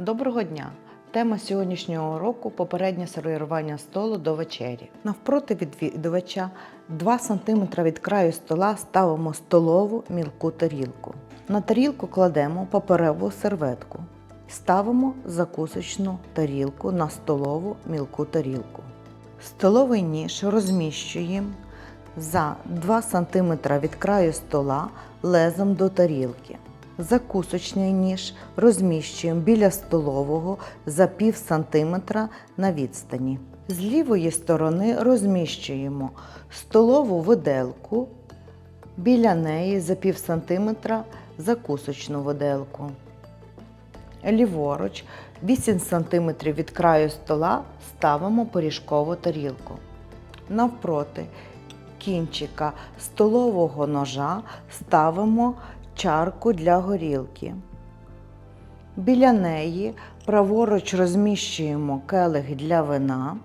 Доброго дня! Тема сьогоднішнього уроку попереднє сервірування столу до вечері. Навпроти відвідувача 2 см від краю стола ставимо столову мілку тарілку. На тарілку кладемо паперову серветку. Ставимо закусочну тарілку на столову мілку тарілку. Столовий ніж розміщуємо за 2 см від краю стола лезом до тарілки. Закусочний ніж розміщуємо біля столового за пів сантиметра на відстані. З лівої сторони розміщуємо столову виделку, біля неї за пів сантиметра закусочну виделку. Ліворуч 8 см від краю стола ставимо пиріжкову тарілку. Навпроти кінчика столового ножа ставимо чарку для горілки. Біля неї праворуч розміщуємо келих для вина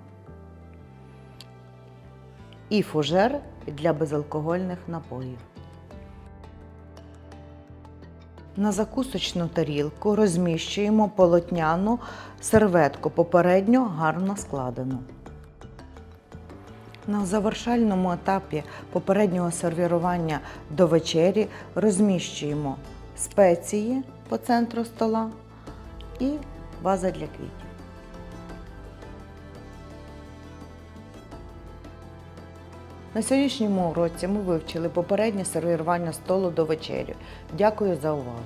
і фужер для безалкогольних напоїв. На закусочну тарілку розміщуємо полотняну серветку попередньо гарно складену. На завершальному етапі попереднього сервірування до вечері розміщуємо спеції по центру стола і ваза для квітів. На сьогоднішньому уроці ми вивчили попереднє сервірування столу до вечері. Дякую за увагу!